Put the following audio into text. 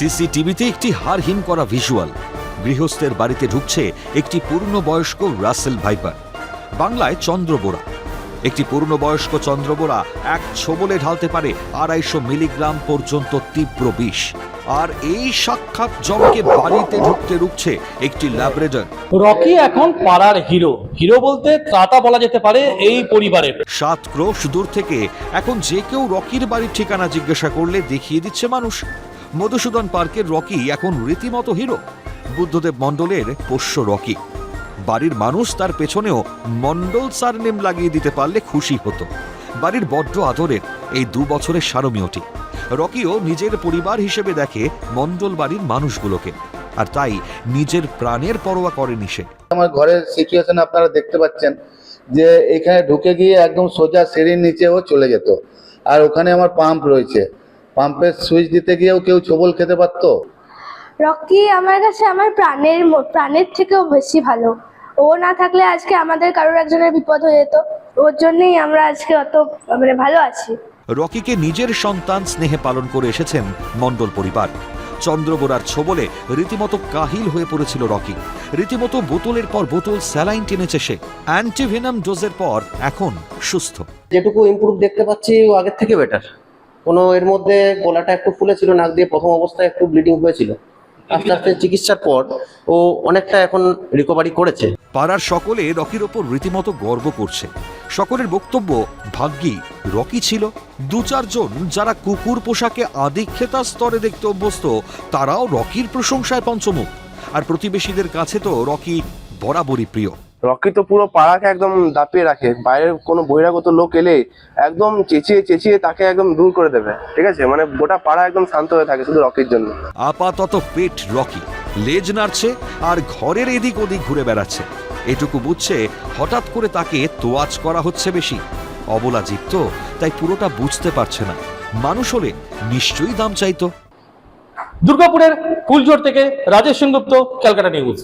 সিসিটিভিতে একটি হারহীন করা ভিজুয়াল। গৃহস্থের বাড়িতে ঢুকছে একটি পূর্ণবয়স্ক রাসেল ভাইপার। বাংলায় চন্দ্রবোরা। একটি পূর্ণবয়স্ক চন্দ্রবোরা এক ছোবলে ঢালতে পারে আড়াইশো মিলিগ্রাম পর্যন্ত তীব্র বিষ। আর এই সাক্ষাৎ জমকে বাড়িতে ঢুকতে রুখছে একটি ল্যাবরেটর। রকি এখন পাড়ার হিরো। হিরো বলতে ত্রাতা বলা যেতে পারে এই পরিবারের। সাত ক্রোশ দূর থেকে এখন যে কেউ রকির বাড়ির ঠিকানা জিজ্ঞাসা করলে দেখিয়ে দিচ্ছে মানুষ। মধুসূদন পার্কের রকি এখন রীতিমতো হিরো। বুদ্ধদেব মণ্ডলের পোষ্য রকি। বাড়ির মানুষ তার পেছনেও মণ্ডল সারনেম লাগিয়ে দিতে পারলে খুশি হতো। বাড়ির বড্ড আদরের এই দু বছরের সারমীয়টি রকিও নিজের পরিবার হিসেবে দেখে মণ্ডল বাড়ির মানুষগুলোকে। আর তাই নিজের প্রাণের পরোয়া করেনি সে। আমার ঘরের সিচুয়েশন আপনারা দেখতে পাচ্ছেন যে এখানে ঢুকে গিয়ে একদম সোজা সিঁড়ির নিচেও চলে যেত। আর ওখানে আমার পাম্প রয়েছে। পাম্পের সুইচ দিতে গিয়েও কেউ ছবল খেতে পারতো? রকি আমার কাছে আমার প্রাণের প্রাণের থেকেও বেশি ভালো। ও না থাকলে আজকে আমাদের কারোর একজনের বিপদ হয়ে যেত। ওর জন্যই আমরা আজকে অত মানে ভালো আছি। রকিকে নিজের সন্তান স্নেহে পালন করে এসেছেন মণ্ডল পরিবার। চন্দ্রবোরার ছোবলে রীতিমতো কাহিল হয়ে পড়েছিল রকি। রীতিমতো বোতলের পর বোতল স্যালাইন টেনেছে সে। অ্যান্টিভেনাম ডোজের পর এখন সুস্থ। যেটুকু ইমপ্রুভ দেখতে পাচ্ছি ও আগের থেকে বেটার কোনো এর মধ্যে গলাটা একটু ফুলেছিল, নাক দিয়ে প্রথম অবস্থায় একটু ব্লিডিং হয়েছিল। আস্তে আস্তে চিকিৎসার পর ও অনেকটা এখন রিকভারি করেছে। পাড়ার সকলে রকির ওপর রীতিমতো গর্ব করছে। সকলের বক্তব্য, ভাগ্যি রকি ছিল। দু চারজন যারা কুকুর পোশাকে আদিক্ষেতা স্তরে দেখতে অভ্যস্ত, তারাও রকির প্রশংসায় পঞ্চমুখ। আর প্রতিবেশীদের কাছে তো রকি বরাবরই প্রিয়। রকি তো পুরো পাড়াকে একদম দাপিয়ে রাখে। বাইরের কোনো বহিরাগত লোক এলে একদম চেঁচিয়ে চেঁচিয়ে তাকে একদম দূর করে দেবে। ঠিক আছে? মানে গোটা পাড়া একদম শান্ত হয়ে থাকে শুধু রকির জন্য। আপাতত পেট রকি। লেজ নাড়ছে আর ঘরের এদিক ওদিক ঘুরে বেড়াচ্ছে। এটুকু বুঝছে হঠাৎ করে তাকে তোয়াজ করা হচ্ছে বেশি। অবলা জীব তো তাই পুরোটা বুঝতে পারছে না। মানুষ হলে নিশ্চয়ই দাম চাইতো। দুর্গাপুরের ফুলঝোর থেকে রাজেশ সেনগুপ্ত ক্যালকাটা নিউজ।